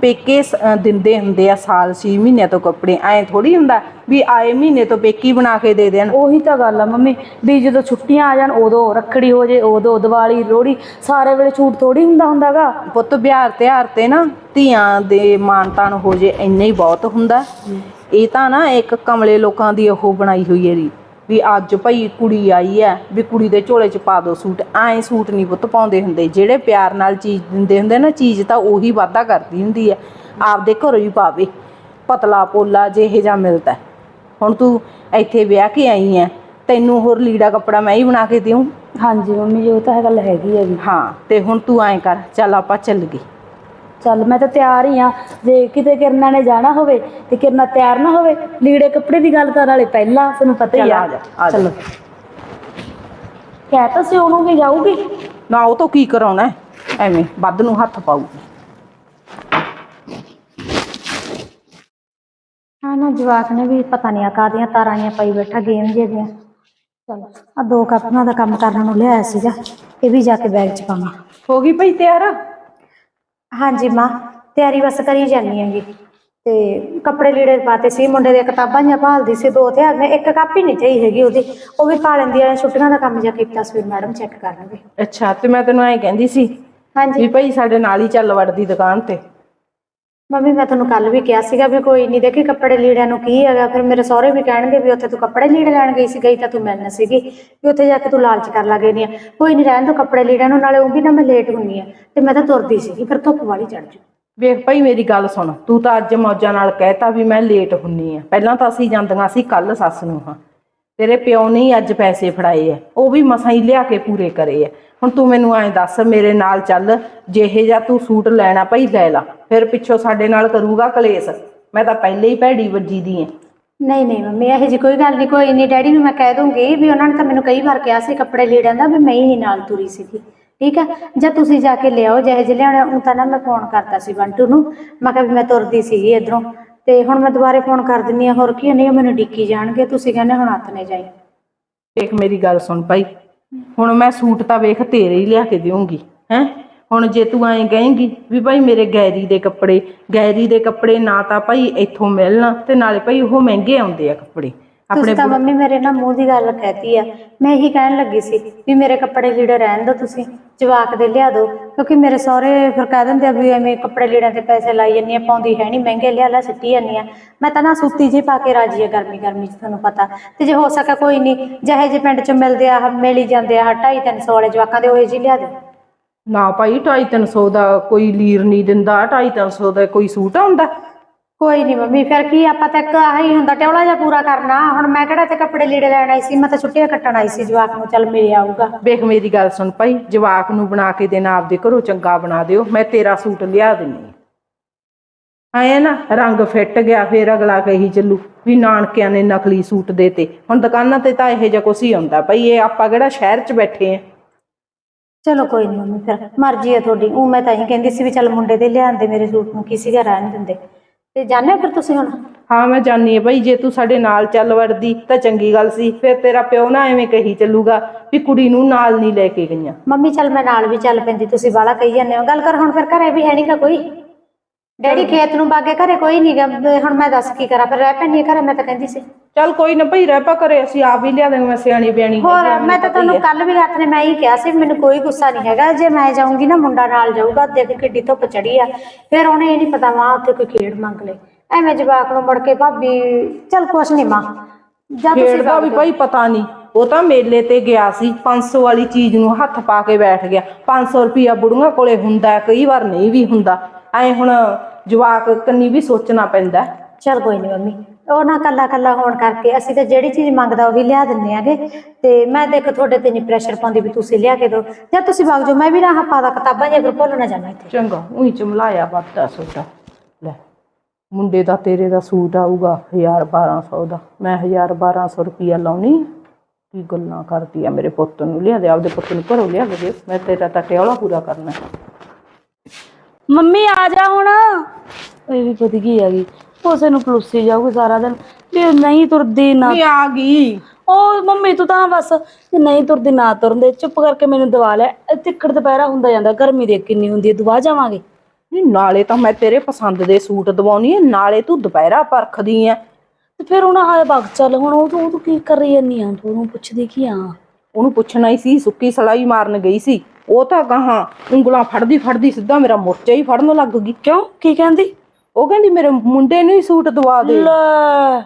S1: ਪੇਕੇ ਸ- ਦਿੰਦੇ ਹੁੰਦੇ ਆ ਸਾਲ 6 ਮਹੀਨਿਆਂ ਤੋਂ ਕੱਪੜੇ। ਐ ਥੋੜੀ ਹੁੰਦਾ ਵੀ ਆਏ ਮਹੀਨੇ ਤੋਂ ਪੇਕੀ ਬਣਾ ਕੇ ਦੇ ਦੇਣ।
S3: ਉਹੀ ਤਾਂ ਗੱਲ ਆ ਮੰਮੀ ਵੀ ਜਦੋਂ ਛੁੱਟੀਆਂ ਆ ਜਾਣ ਉਦੋਂ ਰੱਖੜੀ ਹੋ ਜੇ ਉਦੋਂ ਦੀਵਾਲੀ ਲੋਹੜੀ ਸਾਰੇ ਵੇਲੇ ਛੂਟ ਥੋੜੀ ਹੁੰਦਾ ਹੁੰਦਾਗਾ।
S1: ਪੁੱਤ ਵਿਆਹ ਤਿਉਹਾਰ ਤੇ ਨਾ ਧੀਆਂ ਦੇ ਮਾਣ ਤਾਣ ਹੋ ਜੇ ਇੰਨਾ ਹੀ ਬਹੁਤ ਹੁੰਦਾ। ਇਹ ਤਾਂ ਨਾ ਇੱਕ ਕਮਲੇ ਲੋਕਾਂ ਦੀ ਉਹ ਬਣਾਈ ਹੋਈ ਹੈ ਰੀ ਵੀ ਅੱਜ ਭਈ ਕੁੜੀ ਆਈ ਹੈ ਵੀ ਕੁੜੀ ਦੇ ਝੋਲੇ 'ਚ ਪਾ ਦੋ ਸੂਟ। ਐਂ ਸੂਟ ਨਹੀਂ ਪੁੱਤ ਪਾਉਂਦੇ ਹੁੰਦੇ। ਜਿਹੜੇ ਪਿਆਰ ਨਾਲ ਚੀਜ਼ ਦਿੰਦੇ ਹੁੰਦੇ ਨਾ ਚੀਜ਼ ਤਾਂ ਉਹੀ ਵਾਧਾ ਕਰਦੀ ਹੁੰਦੀ ਹੈ ਆਪਦੇ ਘਰੋਂ ਹੀ ਪਾਵੇ। ਪਤਲਾ ਪੋਲਾ ਜਿਹੇ ਜਾਂ ਮਿਲਦਾ। ਹੁਣ ਤੂੰ ਇੱਥੇ ਵਿਆਹ ਕੇ ਆਈ ਹੈ ਤੈਨੂੰ ਹੋਰ ਲੀੜਾ ਕੱਪੜਾ ਮੈਂ ਹੀ ਬਣਾ ਕੇ ਦਿਉ
S3: ਹਾਂਜੀ ਮੰਮੀ ਜੀ ਉਹ ਤਾਂ ਗੱਲ ਹੈਗੀ ਹੈਗੀ
S1: ਹਾਂ ਤੇ ਹੁਣ ਤੂੰ ਐਂ ਕਰ। ਚੱਲ ਆਪਾਂ ਚੱਲ ਗਏ
S3: ਚੱਲ ਮੈਂ ਤਾਂ ਤਿਆਰ ਹੀ ਆ। ਜੇ ਕਿਤੇ ਕਿਰਨਾ ਨੇ ਜਾਣਾ ਹੋਵੇ ਤੇ ਕਿਰਨਾ ਤਿਆਰ ਨਾ ਹੋਵੇ ਲੀੜੇ ਕੱਪੜੇ ਦੀ ਗੱਲ ਤਾਂ ਨਾਲੇ ਪਹਿਲਾਂ ਤੁਹਾਨੂੰ ਪਤਾ ਹੀ
S1: ਚੱਲ
S3: ਆ
S1: ਆ ਜਾ, ਆ ਜਾ।
S3: ਚਲੋ। ਕਹਿ ਤਾਂ ਸੀ ਉਹਨੂੰ ਵੀ ਜਾਊਗੀ।
S1: ਨਾ ਉਹ ਤੋਂ ਕੀ ਕਰਾਉਣਾ ਹੈ? ਐਵੇਂ ਵੱਧ ਨੂੰ ਹੱਥ ਪਾਊਗੀ
S4: ਹਾਂ ਨਾ ਜਵਾਕ ਨੇ ਵੀ ਪਤਾ ਨਹੀਂ ਆ ਕਾਹਦੀਆਂ ਤਾਰਾਂ ਦੀਆਂ ਪਾਈ ਬੈਠਾ ਗੇਮ ਜੇ ਦੀਆਂ ਚਲ ਆ ਦੋ ਕੱਪਾਂ ਦਾ ਕੰਮ ਕਰਨ ਨੂੰ ਲਿਆਇਆ ਸੀਗਾ ਇਹ ਵੀ ਜਾ ਕੇ ਬੈਗ 'ਚ ਪਾਵਾਂ।
S1: ਹੋ ਗਈ ਭਈ ਤਿਆਰ?
S4: ਹਾਂਜੀ ਮਾਂ ਤਿਆਰੀ ਬਸ ਕਰੀ ਜਾਨੀ ਹੈਗੀ। ਤੇ ਕੱਪੜੇ ਲੀੜੇ ਪਾਤੇ ਸੀ ਮੁੰਡੇ ਦੀਆਂ ਕਿਤਾਬਾਂ ਜਾਂ ਭਾਲਦੀ ਸੀ ਦੋ ਤੇ ਅੱਗੇ ਇੱਕ ਕਾਪੀ ਨਹੀਂ ਚਾਹੀ ਹੈਗੀ ਉਹਦੀ ਉਹ ਵੀ ਪਾ ਲੈਂਦੀ ਆ ਛੁੱਟੀਆਂ ਦਾ ਕੰਮ ਜਾਂ ਕੀਤਾ ਸੀ ਮੈਡਮ ਚੈੱਕ ਕਰਨਗੇ।
S1: ਅੱਛਾ ਤੇ ਮੈਂ ਤੈਨੂੰ ਐਂ ਕਹਿੰਦੀ ਸੀ ਵੀ
S4: ਹਾਂਜੀ
S1: ਭਈ ਸਾਡੇ ਨਾਲ ਹੀ ਚੱਲ ਵੜਦੀ ਦੁਕਾਨ ਤੇ।
S4: ਮੰਮੀ, ਮੈਂ ਤੁਹਾਨੂੰ ਕੱਲ ਵੀ ਕਿਹਾ ਸੀਗਾ ਵੀ ਕੋਈ ਨਹੀਂ ਦੇਖੀ ਕੱਪੜੇ ਲੀੜਿਆਂ ਨੂੰ ਕੀ ਹੈਗਾ, ਫਿਰ ਮੇਰੇ ਸਹੁਰੇ ਵੀ ਕਹਿਣਗੇ ਵੀ ਉੱਥੇ ਤੂੰ ਕੱਪੜੇ ਲੀੜੇ ਲੈਣ ਗਈ ਸੀ, ਗਈ ਤਾਂ ਤੂੰ ਮਿਲਣ ਸੀਗੀ, ਵੀ ਉੱਥੇ ਜਾ ਕੇ ਤੂੰ ਲਾਲਚ ਕਰ ਲੱਗੇ ਨਹੀਂ ਕੋਈ ਨਹੀਂ ਰਹਿਣ ਦੋ ਕੱਪੜੇ ਲੀੜਿਆਂ ਨੂੰ, ਨਾਲੇ ਉਹ ਵੀ ਨਾ ਮੈਂ ਲੇਟ ਹੁੰਨੀ ਆ, ਤੇ ਮੈਂ ਤਾਂ ਤੁਰਦੀ ਸੀਗੀ, ਫਿਰ ਧੁੱਪ ਵਾਲੀ ਚੜ ਜੂ
S1: ਵੇਖ ਭਈ, ਮੇਰੀ ਗੱਲ ਸੁਣ, ਤੂੰ ਤਾਂ ਅੱਜ ਮੌਜਾਂ ਨਾਲ ਕਹਿਤਾ ਵੀ ਮੈਂ ਲੇਟ ਹੁੰਨੀ ਆ। ਪਹਿਲਾਂ ਤਾਂ ਅਸੀਂ ਜਾਂਦੀਆਂ ਸੀ ਕੱਲ ਸੱਸ ਨੂੰ ਹਾਂ। ਤੇਰੇ ਪਿਓ ਨੇ ਹੀ ਅੱਜ ਪੈਸੇ ਫੜਾਏ ਆ, ਉਹ ਵੀ ਮਸਾਂ ਹੀ ਲਿਆ ਕੇ ਪੂਰੇ ਕਰੇ ਆ। ਹੁਣ ਤੂੰ ਮੈਨੂੰ ਐਂ ਦੱਸ, ਮੇਰੇ ਨਾਲ ਚੱਲ, ਜਿਹੇ ਜਾਂ ਤੂੰ ਸੂਟ ਲੈਣਾ ਭਾਈ, ਲੈ ਲਾ। ਫਿਰ ਪਿੱਛੋਂ ਸਾਡੇ ਨਾਲ ਕਰੂਗਾ ਕਲੇਸ਼। ਮੈਂ ਤਾਂ ਪਹਿਲੇ ਹੀ ਭੈੜੀ ਵੱਜੀ ਦੀ ਆ।
S4: ਨਹੀਂ ਨਹੀਂ ਮੰਮੀ ਇਹੋ ਜੀ ਕੋਈ ਗੱਲ ਨਹੀਂ ਕੋਈ ਨਹੀਂ। ਡੈਡੀ ਨੂੰ ਮੈਂ ਕਹਿ ਦੂੰਗੀ ਵੀ ਉਹਨਾਂ ਨੇ ਤਾਂ ਮੈਨੂੰ ਕਈ ਵਾਰ ਕਿਹਾ ਸੀ ਕੱਪੜੇ ਲੀੜਿਆਂ ਦਾ ਵੀ ਮੈਂ ਹੀ ਨਾਲ ਤੁਰੀ ਸੀਗੀ। ਠੀਕ ਹੈ ਜਾਂ ਤੁਸੀਂ ਜਾ ਕੇ ਲਿਆਓ ਜਿਹੇ ਜਿਹੇ ਲਿਆਉਣੇ ਉਹ ਤਾਂ ਨਾ ਮੈਂ ਫੋਨ ਕਰਤਾ ਸੀ ਬੰਟੂ ਨੂੰ। ਮੈਂ ਕਿਹਾ ਵੀ ਮੈਂ ਤੁਰਦੀ ਸੀਗੀ ਇਧਰੋਂ। ਤੇ ਹੁਣ ਮੈਂ ਦੁਬਾਰੇ ਫੋਨ ਕਰ ਦਿੰਨੀ ਆ ਹੋਰ ਕੀ ਨਹੀਂ ਉਹ ਮੈਨੂੰ ਡਿੱਕੀ ਜਾਣਗੇ। ਤੁਸੀਂ ਕਹਿੰਦੇ ਹੁਣ ਹੱਥ ਨੇ ਜਾਈ।
S1: ਦੇਖ ਮੇਰੀ ਗੱਲ ਸੁਣ ਭਾਈ। ਹੁਣ ਮੈਂ ਸੂਟ ਤਾਂ ਵੇਖ ਤੇਰੇ ਹੀ ਲਿਆ ਕੇ ਦੇਵਾਂਗੀ ਹੈ? ਹੁਣ ਜੇ ਤੂੰ ਐਂ ਕਹੇਂਗੀ ਵੀ ਭਾਈ ਮੇਰੇ ਗੈਰੀ ਦੇ ਕੱਪੜੇ ਗੈਰੀ ਦੇ ਕੱਪੜੇ ਨਾ ਤਾਂ ਭਾਈ ਇੱਥੋਂ ਮਿਲਣ ਤੇ ਨਾਲੇ ਭਾਈ ਉਹ ਮਹਿੰਗੇ ਆਉਂਦੇ ਆ ਕੱਪੜੇ।
S4: ਤੁਸੀਂ ਤਾਂ ਮੰਮੀ ਮੇਰੇ ਨਾਲ ਮੂੰਹ ਦੀ ਗੱਲ ਕਹਿਤੀ ਆ। ਮੈਂ ਇਹੀ ਕਹਿਣ ਲੱਗੀ ਸੀ ਵੀ ਮੇਰੇ ਕੱਪੜੇ ਲੀੜੇ ਰਹਿਣ ਦਿਓ ਤੁਸੀਂ ਜਵਾਕ ਦੇ ਲਿਆ ਦਿਓ। ਕਿਉਂਕਿ ਮੇਰੇ ਸਹੁਰੇ ਫਿਰ ਕਹਿ ਦਿੰਦੇ ਆ ਵੀ ਐਵੇਂ ਕੱਪੜੇ ਲੀੜਿਆਂ ਤੇ ਪੈਸੇ ਲਾਈ ਜੰਨੀ ਆ ਪਾਉਂਦੀ ਹੈ ਨਹੀਂ ਮਹਿੰਗੇ ਲਿਆ ਲੈ ਸਿੱਟੀ ਜਾਂਦੀ ਆ। ਮੈਂ ਤਾਂ ਨਾ ਸੂਤੀ ਜੀ ਪਾ ਕੇ ਰਾਜੀ ਆ ਗਰਮੀ ਗਰਮੀ ਚ ਤੁਹਾਨੂੰ ਪਤਾ। ਤੇ ਜੇ ਹੋ ਸਕੇ ਕੋਈ ਨਹੀਂ ਜਿਹੇ ਜੇ ਪਿੰਡ ਚ ਮਿਲਦੇ ਆ ਮਿਲ ਜਾਂਦੇ ਆ 250 300 ਵਾਲੇ ਜਵਾਕਾਂ ਦੇ ਉਹੇ ਜੀ ਲਿਆ ਦਿਓ।
S1: ਨਾ ਭਾਈ 250 ਦਾ ਕੋਈ ਲੀਰ ਨਹੀਂ ਦਿੰਦਾ 250 ਦਾ ਕੋਈ ਸੂਟ ਆਉਂਦਾ।
S4: ਕੋਈ ਨਹੀਂ ਮੰਮੀ ਫਿਰ ਕੀ ਆਪਾਂ ਤਾਂ ਇੱਕ ਆਹੀ ਹੁੰਦਾ ਟਿਉਲਾ ਜਿਹਾ ਪੂਰਾ ਕਰਨਾ। ਹੁਣ ਮੈਂ ਕਿਹੜਾ ਤੇ ਕੱਪੜੇ ਲੀੜੇ ਲੈਣ ਆਈ ਸੀ ਮੈਂ ਤਾਂ ਛੁੱਟੀਆਂ ਕੱਟਣ ਆਈ ਸੀ ਜਵਾਕ ਨੂੰ ਚੱਲ ਮਿਲ ਆਊਗਾ।
S1: ਵੇਖ ਮੇਰੀ ਗੱਲ ਸੁਣ ਭਾਈ ਜਵਾਕ ਨੂੰ ਬਣਾ ਕੇ ਦੇਣਾ ਆਪਦੇ ਘਰੋਂ ਚੰਗਾ ਬਣਾ ਦਿਓ ਮੈਂ ਤੇਰਾ ਸੂਟ ਲਿਆ ਦਿੰਨੀ ਆਏ ਨਾ ਰੰਗ ਫਿੱਟ ਗਿਆ ਫੇਰ ਅਗਲਾ ਕਹੀ ਚੱਲੂ ਵੀ ਨਾਨਕਿਆਂ ਨੇ ਨਕਲੀ ਸੂਟ ਦੇਤੇ। ਹੁਣ ਦੁਕਾਨਾਂ ਤੇ ਤਾਂ ਇਹੋ ਜਿਹਾ ਕੁਛ ਹੀ ਹੁੰਦਾ ਭਾਈ ਇਹ ਆਪਾਂ ਕਿਹੜਾ ਸ਼ਹਿਰ 'ਚ ਬੈਠੇ ਆ।
S4: ਚਲੋ ਕੋਈ ਨਹੀਂ ਮੰਮੀ ਫਿਰ ਮਰਜ਼ੀ ਹੈ ਤੁਹਾਡੀ। ਉਹ ਮੈਂ ਤਾਂ ਹੀ ਕਹਿੰਦੀ ਸੀ ਵੀ ਚੱਲ ਮੁੰਡੇ ਦੇ ਲਿਆਂਦੇ ਮੇਰੇ ਸੂਟ ਨੂੰ ਕਿਸੇ ਦਾ ਰਹਿਣ ਦਿੰਦੇ। ਤੇ ਜਾਣੇ ਫਿਰ ਤੁਸੀਂ ਹੁਣ?
S1: ਹਾਂ ਮੈਂ ਜਾਣੀ ਆ ਭਾਈ ਜੇ ਤੂੰ ਸਾਡੇ ਨਾਲ ਚੱਲ ਵੜਦੀ ਤਾਂ ਚੰਗੀ ਗੱਲ ਸੀ। ਫਿਰ ਤੇਰਾ ਪਿਓ ਨਾ ਐਵੇਂ ਕਹੀ ਚੱਲੂਗਾ ਵੀ ਕੁੜੀ ਨੂੰ ਨਾਲ ਨਹੀਂ ਲੈ ਕੇ ਗਈਆਂ।
S4: ਮੰਮੀ ਚੱਲ ਮੈਂ ਨਾਲ ਵੀ ਚੱਲ ਪੈਂਦੀ ਤੁਸੀਂ ਬਾਲਾ ਕਹੀ ਜਾਂਦੇ ਹੋ। ਗੱਲ ਕਰ ਹੁਣ ਫਿਰ ਘਰੇ ਵੀ ਹੈ ਨਹੀਂਗਾ ਕੋਈ? ਡੈਡੀ ਖੇਤ ਨੂੰ ਬਾਗੇ ਘਰੇ ਕੋਈ ਨਹੀਂਗਾ ਹੁਣ ਮੈਂ ਦੱਸ ਕੀ ਕਰਾਂ ਫਿਰ ਰਹਿ ਪੈਣੀ ਘਰੇ ਮੈਂ ਤਾਂ ਕਹਿੰਦੀ ਸੀ।
S1: ਚੱਲ ਕੋਈ ਨਾ ਭਾਈ ਰਹਿ ਪਾ ਕਰੇ ਅਸੀਂ ਆਪ ਹੀ ਲਿਆ ਦੇਵਾਂਗੇ ਮੈਂ ਸਿਆਣੀ ਬਿਆਣੀ
S4: ਹੋਰ
S1: ਹੈਗੀ ਆ,
S4: ਮੈਂ ਤਾਂ
S1: ਪਤਾ ਹੀ
S4: ਤੁਹਾਨੂੰ
S1: ਆ।
S4: ਕੱਲ ਵੀ ਰਾਤ ਨੇ ਮੈਂ ਹੀ ਕਿਹਾ ਸੀ ਵੀ ਮੈਨੂੰ ਕੋਈ ਗੁੱਸਾ ਨਹੀਂ ਹੈਗਾ ਜੇ ਮੈਂ ਜਾਊਂਗੀ ਨਾ ਮੁੰਡਾ ਨਾਲ ਜਾਊਗਾ ਦੇਖ ਕਿੱਡੀ ਧੁੱਪ ਚੜੀ ਆ ਫਿਰ ਉਹਨੇ ਇਹ ਨਹੀਂ ਪਤਾ ਮਾਂ ਉੱਥੇ ਕੋਈ ਖੇਡ ਮੰਗ ਲੇ ਐਵੇਂ ਜਵਾਕ ਨੂੰ ਮੁੜ ਕੇ ਭਾਬੀ ਚੱਲ ਕੁਛ ਨਹੀਂ ਮਾਂ ਜਾਂ ਤੁਸੀਂ
S1: ਖੇਡਦਾ ਵੀ ਭਾਈ ਪਤਾ ਨਹੀਂ ਉਹ ਤਾਂ ਮੇਲੇ ਤੇ ਗਿਆ ਸੀ 500 ਵਾਲੀ ਚੀਜ਼ ਨੂੰ ਹੱਥ ਪਾ ਕੇ ਬੈਠ ਗਿਆ 500 ਰੁਪਿਆ ਬੁੜੀਆਂ ਕੋਲੇ ਹੁੰਦਾ ਕਈ ਵਾਰ ਨਹੀਂ ਵੀ ਹੁੰਦਾ। ਐ ਹੁਣ ਜਵਾਕ ਕੰਨੀ ਵੀ ਸੋਚਣਾ ਪੈਂਦਾ।
S4: ਚਲ ਕੋਈ ਨਹੀਂ ਮੰਮੀ ਉਹ ਨਾ ਕੱਲਾ ਕੱਲਾ ਹੋਣ ਕਰਕੇ ਅਸੀਂ ਤਾਂ ਜਿਹੜੀ ਚੀਜ਼ ਮੰਗਦਾ ਉਹ ਵੀ ਲਿਆ ਦਿੰਦੇ ਆਗੇ। ਤੇ ਮੈਂ ਦੇਖ ਤੁਹਾਡੇ ਤੇ ਨਹੀਂ ਪ੍ਰੈਸ਼ਰ ਪਾਉਂਦੀ ਵੀ ਤੁਸੀਂ ਲਿਆ ਕੇ ਦਿਓ। ਜਾਂ ਤੁਸੀਂ ਵਗ ਜਾਓ ਮੈਂ ਵੀ ਨਾ ਹੱਪਾ ਦਾ ਕਿਤਾਬਾਂ ਜੇ ਭੁੱਲ ਨਾ ਜਾਣਾ ਇੱਥੇ।
S1: ਚੰਗਾ ਉਹੀ ਚਮਲਾਇਆ ਵੱਧਦਾ ਸੋਡਾ। ਲੈ ਮੁੰਡੇ ਦਾ ਤੇਰੇ ਦਾ ਸੂਟ ਆਊਗਾ 1000 1200 ਦਾ। ਮੈਂ 1000 1200 ਰੁਪਿਆ ਲਾਉਣੀ। ਕੀ ਗੱਲਾਂ ਕਰਦੀ ਆ ਮੇਰੇ ਪੁੱਤ ਨੂੰ ਲਿਆ ਦੇ ਆਪਦੇ ਪੁੱਤ ਨੂੰ ਘਰੋਂ ਲਿਆ ਦੇ। ਮੈਂ ਤੇਰਾ ਤਾਂ ਟਿਉਲਾ ਪੂਰਾ ਕਰਨਾ।
S3: ਮੰਮੀ ਆ ਜਾ ਹੁਣ। ਇਹ ਵੀ ਪਤਾ ਕੀ ਹੈਗੀ। ਉਸੇ ਨੂੰ ਪਲੁੱਸੀ ਜਾਊਗੀ ਸਾਰਾ ਦਿਨ। ਵੀ ਨਹੀਂ ਤੁਰਦੀ ਨਾ
S1: ਨਹੀਂ ਆ ਗਈ।
S3: ਉਹ ਮੰਮੀ ਤੂੰ ਤਾਂ ਬਸ ਜੇ ਨਹੀਂ ਤੁਰਦੀ ਨਾ ਤੁਰਨ ਦੇ ਚੁੱਪ ਕਰਕੇ ਮੈਨੂੰ ਦਵਾ ਲੈ। ਤਿੱਕੜ ਦੁਪਹਿਰਾ ਹੁੰਦਾ ਜਾਂਦਾ ਗਰਮੀ ਦੇ ਕਿੰਨੀ ਹੁੰਦੀ ਹੈ ਦਵਾ ਜਾਵਾਂਗੇ।
S1: ਨਹੀਂ ਨਾਲੇ ਤਾਂ ਮੈਂ ਤੇਰੇ ਪਸੰਦ ਦੇ ਸੂਟ ਦਵਾਉਣੀ ਐ ਨਾਲੇ ਤੂੰ ਦੁਪਹਿਰਾ ਪਰਖਦੀ ਐ
S3: ਤੇ ਫਿਰ ਉਹਨਾਂ ਹਾਏ ਬਗ ਚੱਲ ਹੁਣ ਉਹ ਤੂੰ ਤੂੰ ਕੀ ਕਰ ਰਹੀ ਐ ਨੀ ਆ ਤੂੰ ਉਹਨੂੰ ਪੁੱਛਦੀ ਕੀ ਆ?
S1: ਉਹਨੂੰ ਪੁੱਛਣਾ ਹੀ ਸੀ ਸੁੱਕੀ ਸਲਾਈ ਮਾਰਨ ਗਈ ਸੀ। ਉਹ ਤਾਂ ਕਹਾ ਉਂਗਲਾਂ ਫੜਦੀ ਫੜਦੀ ਸਿੱਧਾ ਮੇਰਾ ਮੋਰਚਾ ਹੀ ਫੜਨ ਲੱਗ ਗਈ।
S3: ਕਿਉਂ? ਕੀ ਕਹਿੰਦੀ?
S1: ਉਹ ਕਹਿੰਦੀ ਮੇਰੇ ਮੁੰਡੇ ਨੂੰ ਹੀ ਸੂਟ ਦਵਾ ਦੇ।
S3: ਲੈ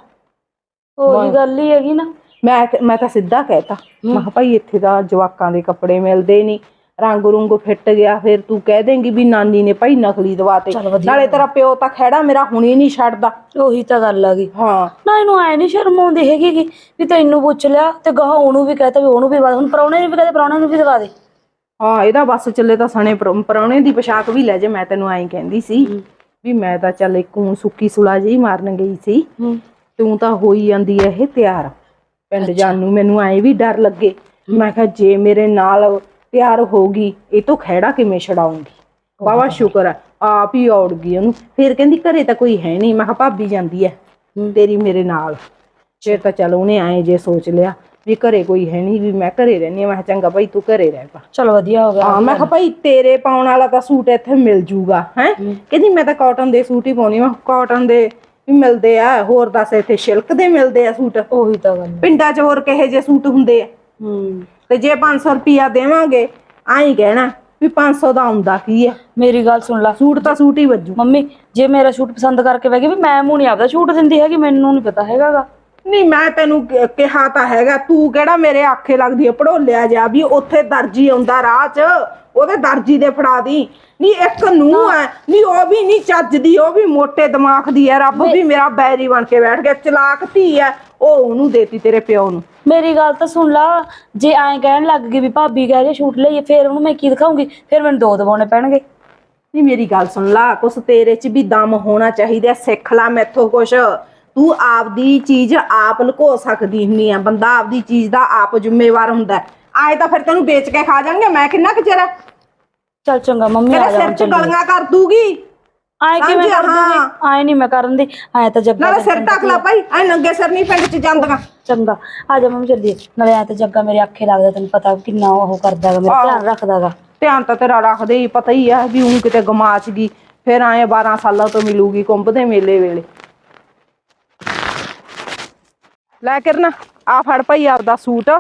S3: ਉਹੀ ਗੱਲ ਹੀ ਹੈਗੀ ਨਾ।
S1: ਮੈਂ ਮੈਂ ਤਾਂ ਸਿੱਧਾ ਕਹਿਤਾ। ਮੈਂ ਕਿਹਾ ਭਾਈ ਇੱਥੇ ਤਾਂ ਜਵਾਕਾਂ ਦੇ ਕੱਪੜੇ ਮਿਲਦੇ ਨਹੀਂ ਰੰਗ ਰੁੰਗ ਫਿੱਟ ਗਿਆ ਫਿਰ ਤੂੰ ਕਹਿ ਦੇਂਗੀ ਵੀ ਨਾਨੀ ਨੇ ਭਾਈ ਨਕਲੀ
S3: ਚੱਲ ਵਧੀਆ
S1: ਨਾਲੇ ਤੇਰਾ ਪਿਓ ਤਾਂ ਖਹਿੜਾ ਮੇਰਾ ਹੁਣੇ ਨਹੀਂ ਛੱਡਦਾ।
S3: ਉਹੀ ਤਾਂ ਗੱਲ ਆ ਗਈ।
S1: ਹਾਂ।
S3: ਨਾ ਇਹਨੂੰ ਐ ਨਹੀਂ ਸ਼ਰਮ ਆਉਂਦੀ ਹੈਗੀ ਗੀ ਵੀ ਤੈਨੂੰ ਪੁੱਛ ਲਿਆ ਤੇ ਗਾਹ ਉਹਨੂੰ ਵੀ ਕਹਤਾ ਵੀ ਉਹਨੂੰ ਵੀ ਦਵਾ ਦੇ। ਹੁਣ ਪਰੌਣੇ ਨੂੰ ਵੀ ਕਹਦੇ ਪਰੌਣੇ ਨੂੰ ਵੀ ਦਵਾ ਦੇ।
S1: ਹਾਂ ਇਹਦਾ ਬਸ ਚੱਲੇ ਤਾਂ ਸਣੇ ਪਰ- ਪਰਾਹੁਣੇ ਦੀ ਪੋਸ਼ਾਕ ਵੀ ਲੈ ਜੇ ਮੈਂ ਤੈਨੂੰ ਐਂ ਕਹਿੰਦੀ ਸੀ ਵੀ ਮੈਂ ਤਾਂ ਚੱਲ ਇੱਕ ਊਂ ਸੁੱਕੀ ਸੁਲਾ ਜਿਹੀ ਮਾਰਨ ਗਈ ਸੀ।
S3: ਹੂੰ।
S1: ਤੂੰ ਤਾਂ ਹੋਈ ਜਾਂਦੀ ਐ ਇਹ ਤਿਆਰ। ਪਿੰਡ ਜਾਣ ਨੂੰ ਮੈਨੂੰ ਐਂ ਵੀ ਡਰ ਲੱਗੇ। ਮੈਂ ਕਿਹਾ ਜੇ ਮੇਰੇ ਨਾਲ ਤਿਆਰ ਹੋਗੀ ਇਹ ਤੋਂ ਖਹਿੜਾ ਕਿਵੇਂ ਛਡਾਉਂਗੀ ਬਾਬਾ ਸ਼ੁਕਰ ਹੈ ਆਪ ਹੀ ਔੜ ਗਈ ਉਹਨੂੰ। ਫਿਰ ਕਹਿੰਦੀ ਘਰੇ ਤਾਂ ਕੋਈ ਹੈ ਨਹੀਂ ਮੈਂ ਕਿਹਾ ਭਾਬੀ ਜਾਂਦੀ ਐ ਤੇਰੀ ਮੇਰੇ ਨਾਲ। ਫਿਰ ਤਾਂ ਚੱਲ ਉਹਨੇ ਐਂ ਜੇ ਸੋਚ ਲਿਆ ਵੀ ਘਰੇ ਕੋਈ ਹੈ ਨਹੀਂ ਵੀ ਮੈਂ ਘਰੇ ਰਹਿੰਦੀ ਹਾਂ ਮੈਂ ਕਿਹਾ ਚੰਗਾ ਭਾਈ ਤੂੰ ਘਰੇ ਰਹਿ ਪਾ।
S3: ਚਲ ਵਧੀਆ ਹੋ ਗਿਆ।
S1: ਹਾਂ ਮੈਂ ਕਿਹਾ ਭਾਈ ਤੇਰੇ ਪਾਉਣ ਵਾਲਾ ਤਾਂ ਸੂਟ ਇੱਥੇ ਮਿਲ ਜੂਗਾ ਹੈ? ਕਹਿੰਦੀ ਮੈਂ ਤਾਂ ਕਾਟਨ ਦੇ ਸੂਟ ਹੀ ਪਾਉਣੀ ਮੈਂ ਕਾਟਨ ਦੇ ਵੀ ਮਿਲਦੇ ਆ ਹੋਰ ਦੱਸ ਇੱਥੇ ਸਿਲਕ ਦੇ ਮਿਲਦੇ ਆ ਸੂਟ।
S3: ਉਹੀ ਤਾਂ ਗੱਲ
S1: ਪਿੰਡਾਂ 'ਚ ਹੋਰ ਕਿਹੇ ਜੇ ਸੂਟ ਹੁੰਦੇ ਆ?
S3: ਹੂੰ।
S1: ਤੇ ਜੇ 500 ਰੁਪਿਆ ਦੇਵਾਂਗੇ ਆਈ ਕਹਿਣਾ ਵੀ 500 ਦਾ ਆਉਂਦਾ ਕੀ ਆ?
S3: ਮੇਰੀ ਗੱਲ ਸੁਣ ਲੈ।
S1: ਸੂਟ ਤਾਂ ਸੂਟ ਹੀ ਵੱਜੂ।
S3: ਮੰਮੀ ਜੇ ਮੇਰਾ ਸ਼ੂਟ ਪਸੰਦ ਕਰਕੇ ਬਹਿ ਗਈ ਵੀ ਮੈਂ ਮੂੰਹ ਨਹੀਂ ਆਪਦਾ ਸ਼ੂਟ ਦਿੰਦੀ ਹੈਗੀ ਮੈਨੂੰ ਨਹੀਂ ਪਤਾ ਹੈਗਾਗਾ।
S1: ਨਹੀਂ ਮੈਂ ਤੈਨੂੰ ਕਿ- ਕਿਹਾ ਤਾਂ ਹੈਗਾ ਤੂੰ ਕਿਹੜਾ ਮੇਰੇ ਆਖੇ ਲੱਗਦੀ ਆ ਪੜੋਲਿਆ ਜਾ ਵੀ ਉੱਥੇ ਦਰਜੀ ਆਉਂਦਾ ਰਾਹ 'ਚ ਉਹਦੇ ਦਰਜੀ ਦੇ ਫੜਾ ਦੀ। ਨਹੀਂ ਇੱਕ ਨੂੰ। ਹੈ ਨਹੀਂ ਉਹ ਵੀ ਨਹੀਂ ਚੱਜਦੀ ਉਹ ਵੀ ਮੋਟੇ ਦਿਮਾਗ ਦੀ ਹੈ ਰੱਬ ਵੀ ਮੇਰਾ ਬੈਰੀ ਬਣ ਕੇ ਬੈਠ ਗਿਆ ਚਲਾਕ ਧੀ ਹੈ। ਉਹ ਉਹਨੂੰ ਦੇਤੀ ਤੇਰੇ ਪਿਓ ਨੂੰ।
S3: ਮੇਰੀ ਗੱਲ ਤਾਂ ਸੁਣ ਲਾ ਜੇ ਐਂ ਕਹਿਣ ਲੱਗ ਗਈ ਵੀ ਭਾਬੀ ਕਹਿ ਜੇ ਸ਼ੂਟ ਲਈਏ ਫਿਰ ਉਹਨੂੰ ਮੈਂ ਕੀ ਦਿਖਾਉਂਗੀ ਫਿਰ ਮੈਨੂੰ ਦੋ ਦਵਾਉਣੇ ਪੈਣਗੇ।
S1: ਨਹੀਂ ਮੇਰੀ ਗੱਲ ਸੁਣ ਲਾ ਕੁਛ ਤੇਰੇ 'ਚ ਵੀ ਦਮ ਹੋਣਾ ਚਾਹੀਦਾ ਸਿੱਖ ਲਾ ਮੈਥੋਂ ਕੁਛ। ਤੂੰ ਆਪਦੀ ਚੀਜ਼ ਆਪ ਲੁਕੋ ਸਕਦੀ ਹੁੰਨੀ ਆ। ਬੰਦਾ ਆਪਦੀ ਚੀਜ਼ ਦਾ ਆਪ ਜ਼ਿੰਮੇਵਾਰ ਹੁੰਦਾ। ਆਏ ਤਾਂ ਫਿਰ ਤੈਨੂੰ ਵੇਚ ਕੇ ਖਾ ਜਾਣਗੇ ਮੈਂ ਕਿੰਨਾ ਕੁ ਚਿਰ
S3: ਚੱਲ ਚੰਗਾ ਮੰਮੀ ਆ
S1: ਤੇਰੇ
S3: ਜਾ
S1: ਸਿਰ 'ਚ ਗਲੀਆਂ ਕਰ ਦੂਗੀ।
S3: ਆਏ ਕਿਵੇਂ
S1: ਸਮਝਿਆ,
S3: ਕਰ ਦੂੰਗੀ। ਆਏ ਨਹੀਂ ਮੈਂ ਕਰਨ ਦੀ। ਆਏ ਤਾਂ ਜੱਗਾ
S1: ਨਾਲੇ ਸਿਰ ਢੱਕ ਲਾ ਭਾਈ ਐ ਨੰਗੇ ਸਿਰ ਨਹੀਂ ਪਿੰਡ 'ਚ ਜਾਂਦੀਆਂ।
S3: ਚੰਗਾ ਆ ਜਾ ਮੰਮੀ ਚੱਲੀਏ। ਨਾਲੇ ਆਏ ਤਾਂ ਜੱਗਾ ਮੇਰੇ ਅੱਖੇ ਲੱਗਦਾ ਤੈਨੂੰ ਪਤਾ ਕਿੰਨਾ ਉਹ ਕਰਦਾਗਾ ਮੇਰਾ ਧਿਆਨ ਰੱਖਦਾਗਾ।
S1: ਧਿਆਨ ਤਾਂ ਤੇਰਾ ਰੱਖਦੇ ਹੀ ਪਤਾ ਹੀ ਆ ਵੀ ਉਹ ਕਿਤੇ ਗਮਾਚ ਗਈ ਫਿਰ ਆਏ 12 ਸਾਲਾਂ ਤੋਂ ਮਿਲੂਗੀ ਕੁੰਭ ਦੇ ਮੇਲੇ ਵੇਲੇ। ਲੈ ਕਰਨਾ ਆ ਫੜ ਭਾਈ ਆਪਦਾ ਸੂਟ।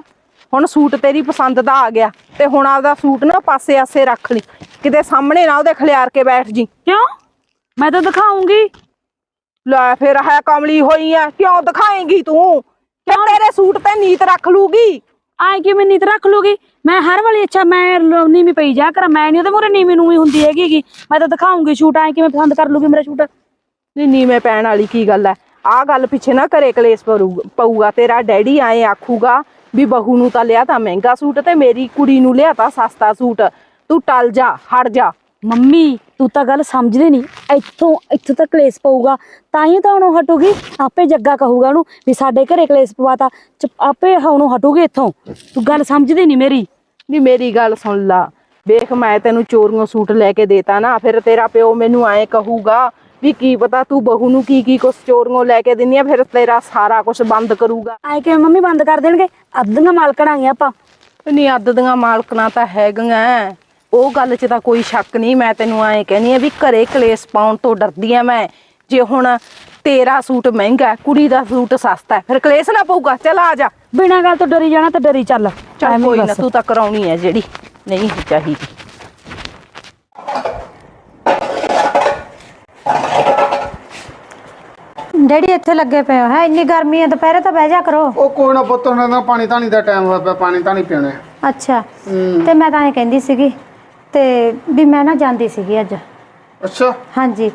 S1: ਹੁਣ ਸੂਟ ਤੇਰੀ ਪਸੰਦ ਦਾ ਆ ਗਿਆ ਤੇ ਹੁਣ ਆਪਦਾ ਸੂਟ ਨਾ ਪਾਸੇ ਆਸੇ ਰੱਖ ਲਈ। ਕਿਤੇ ਸਾਹਮਣੇ ਨਾ ਉਹਦੇ ਖਲਿਆਰ ਕੇ ਬੈਠ ਜੀ।
S3: ਕਿਉਂ? ਮੈਂ ਤਾਂ ਦਿਖਾਉਂਗੀ।
S1: ਲੈ ਫਿਰ ਹੈ ਕਮਲੀ ਹੋਈ ਆ ਕਿਉਂ ਦਿਖਾਏਂਗੀ ਤੂੰ? ਕਿ ਤੇਰੇ ਸੂਟ ਤੇ ਨੀਤ ਰੱਖ ਲੂਗੀ?
S3: ਆਏ ਕਿ ਮੈਂ ਨੀਤ ਰੱਖ ਲੂਗੀ? ਮੈਂ ਹਰ ਵਾਲੀ ਅੱਛਾ ਮੈਂ ਨੀਵੀਂ ਪਈ ਜਾ ਕਰ ਮੈਂ ਨਹੀਂ ਉਹਦੇ ਮੂਰੇ ਨੀਵੀਂ ਨੂੰ ਵੀ ਹੁੰਦੀ ਹੈਗੀ ਗੀ। ਮੈਂ ਤਾਂ ਦਿਖਾਉਂਗੀ ਸ਼ੂਟ ਆਏ ਕਿਵੇਂ ਪਸੰਦ ਕਰ ਲੂਗੀ ਮੇਰਾ ਸ਼ੂਟ?
S1: ਨਹੀਂ ਨੀਵੇਂ ਪੈਣ ਵਾਲੀ ਕੀ ਗੱਲ ਐ? ਆਹ ਗੱਲ ਪਿੱਛੇ ਨਾ ਘਰੇ ਕਲੇਸ਼ ਪਰੂ- ਪਊਗਾ ਤੇਰਾ ਡੈਡੀ ਆਏ ਆਖੂਗਾ ਵੀ ਬਹੂ ਨੂੰ ਤਾਂ ਲਿਆ ਤਾਂ ਮਹਿੰਗਾ ਸੂਟ ਤੇ ਮੇਰੀ ਕੁੜੀ ਨੂੰ ਲਿਆ ਤਾਂ ਸਸਤਾ ਸੂਟ। ਤੂੰ ਟਲ ਜਾ ਹਟ ਜਾ।
S3: ਮੰਮੀ ਤੂੰ ਤਾਂ ਗੱਲ ਸਮਝਦੀ ਨਹੀਂ ਇੱਥੋਂ ਇੱਥੋਂ ਤੱਕ ਕਲੇਸ਼ ਪਊਗਾ। ਤਾਂ ਹੀ ਤਾਂ ਉਹਨੂੰ ਹਟੂਗੀ। ਆਪੇ ਜੱਗਾ ਕਹੂਗਾ ਉਹਨੂੰ ਵੀ ਸਾਡੇ ਘਰੇ ਕਲੇਸ਼ ਪਵਾਤਾ। ਆਪੇ ਉਹਨੂੰ ਹਟੂਗੀ ਇੱਥੋਂ। ਤੂੰ ਗੱਲ ਸਮਝਦੀ ਨਹੀਂ ਮੇਰੀ।
S1: ਨਹੀਂ ਮੇਰੀ ਗੱਲ ਸੁਣ ਲਾ। ਵੇਖ ਮੈਂ ਤੈਨੂੰ ਚੋਰੀਆਂ ਸੂਟ ਲੈ ਕੇ ਦੇਤਾ ਨਾ। ਫਿਰ ਤੇਰਾ ਪਿਓ ਮੈਨੂੰ ਐਂ ਕਹੂਗਾ ਵੀ ਕੀ ਪਤਾ ਤੂੰ ਬਹੂ ਨੂੰ ਕੀ ਕੀ ਕੁਛ ਚੋਰੀਆਂ ਲੈ ਕੇ ਦਿੰਨੀ ਆ ਫਿਰ ਤੇਰਾ ਸਾਰਾ ਕੁਝ ਬੰਦ ਕਰੂਗਾ।
S3: ਆਏ ਕਿਵੇਂ ਮੰਮੀ ਬੰਦ ਕਰ ਦੇਣਗੇ? ਅੱਧੀਆਂ ਮਾਲਕਣਾਂਗੇ ਆਪਾਂ।
S1: ਨਹੀਂ ਅੱਧ ਦੀਆਂ ਮਾਲਕਣਾ ਤਾਂ ਹੈਗੀਆਂ। ਉਹ ਗੱਲ 'ਚ ਤਾਂ ਕੋਈ ਸ਼ੱਕ ਨਹੀਂ ਮੈਂ ਤੈਨੂੰ ਐਂ ਕਹਿੰਦੀ ਆ ਵੀ ਘਰੇ ਕਲੇਸ਼ ਪਾਉਣ ਤੋਂ ਡਰਦੀ ਆ ਮੈਂ। ਜੇ ਹੁਣ ਤੇਰਾ ਸੂਟ ਮਹਿੰਗਾ ਹੈ, ਕੁੜੀ ਦਾ ਸੂਟ ਸਸਤਾ ਹੈ, ਫਿਰ ਕਲੇਸ਼ ਨਾ ਪਊਗਾ। ਚੱਲ ਆ ਜਾ।
S3: ਬਿਨਾਂ ਗੱਲ ਤੋਂ ਡਰੀ ਜਾਣਾ ਤਾਂ ਡਰੀ ਚੱਲ।
S1: ਚੱਲ
S3: ਐਵੇਂ
S1: ਕੋਈ ਨਾ
S3: ਬਸ।
S1: ਤੂੰ ਤਾਂ ਕਰਾਉਣੀ ਹੈ ਜਿਹੜੀ ਨਹੀਂ ਚਾਹੀਦੀ।
S4: ਡੈਡੀ ਇੱਥੇ ਲੱਗੇ ਪਏ ਹੋ ਹੈ? ਇੰਨੀ ਗਰਮੀ ਹੈ ਦੁਪਹਿਰੇ ਤਾਂ ਬਹਿ ਜਾ ਕਰੋ।
S2: ਉਹ ਕੋਈ ਨਾ ਪੁੱਤ ਉਹਨਾਂ ਦਾ ਪਾਣੀ ਧਾਣੀ ਦਾ ਟਾਈਮ ਹੋਇਆ ਪਿਆ ਪਾਣੀ ਧਾਣੀ ਪੀਣਾ ਹੈ।
S4: ਅੱਛਾ।
S2: ਹੂੰ।
S4: ਤੇ ਮੈਂ ਤਾਂ ਇਹ ਕਹਿੰਦੀ ਸੀਗੀ ਤੇ ਵੀ ਮੈਂ ਨਾ ਜਾਂਦੀ ਸੀਗੀ ਅੱਜ।
S2: ਅੱਛਾ।
S4: ਹਾਂਜੀ।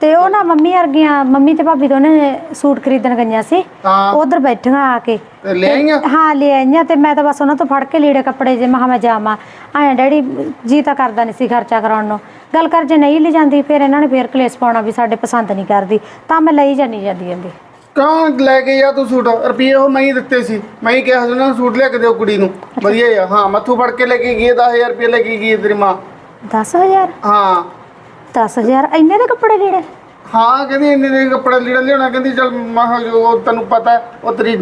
S4: ਤੇ ਉਹ ਨਾ ਮੰਮੀ ਵਰਗੀਆਂ ਮੰਮੀ ਤੇ ਭਾਬੀ ਦੋਨੇ ਸੂਟ ਖਰੀਦਣ ਗਈਆਂ ਸੀ।
S2: ਹਾਂ।
S4: ਉਧਰ ਬੈਠੀਆਂ ਆ ਕੇ।
S2: ਤੇ ਲੈ ਆਈਆਂ?
S4: ਹਾਂ ਲੈ ਆਈਆਂ ਤੇ ਮੈਂ ਤਾਂ ਬਸ ਉਹਨਾਂ ਤੋਂ ਫੜ ਕੇ ਲੀੜੇ ਕੱਪੜੇ ਜੇ ਮਹਾ ਮੈਂ ਜਾਵਾਂ। ਆਇਆ ਡੈਡੀ ਜੀ ਤਾਂ ਕਰਦਾ ਨਹੀਂ ਸੀ ਖਰਚਾ ਕਰਾਉਣ ਨੂੰ। ਗੱਲ ਕਰ ਜੇ ਨਹੀਂ ਲੈ ਜਾਂਦੀ ਫਿਰ ਇਹਨਾਂ ਨੇ ਫੇਰ ਕਲੇਸ਼ ਪਾਉਣਾ ਵੀ ਸਾਡੇ ਪਸੰਦ ਨਹੀਂ ਕਰਦੀ। ਤਾਂ ਮੈਂ ਲਈ ਜਾਨੀ ਜਾਂਦੀ ਜਾਂਦੀ।
S2: ਕਿਉਂ ਲੈ ਕੇ ਜਾ ਤੂੰ ਸੂਟ? ਰੁਪਏ ਉਹ ਮੈਂ ਹੀ ਦਿੱਤੇ ਸੀ। ਮੈਂ ਹੀ ਕਿਹਾ ਸੀ ਉਹਨਾਂ ਨੂੰ ਸੂਟ ਲੈ ਕੇ ਦਿਓ ਕੁੜੀ ਨੂੰ। ਵਧੀਆ ਆ। ਹਾਂ ਮੱਥੂ ਫੜ ਕੇ ਲੈ ਕੇ ਗਈ 10000 ਰੁਪਏ ਲੈ ਕੇ ਗਈ ਤੇਰੀ ਮਾਂ।
S4: 10000
S2: ਹਾਂ।
S4: 10000 ਇੰਨੇ ਦੇ ਕੱਪੜੇ ਲੀੜੇ
S2: ਹਾਂ ਕਹਿੰਦੀ ਇੰਨੇ ਦੇ ਕੱਪੜਾ ਲੀੜਾ ਲਿਆਉਣਾ। ਕਹਿੰਦੀ ਚਲ ਮਹਾ ਜੋ ਉਹ ਤੈਨੂੰ ਪਤਾ ਹੈ, ਉਹ ਤੇਰੀ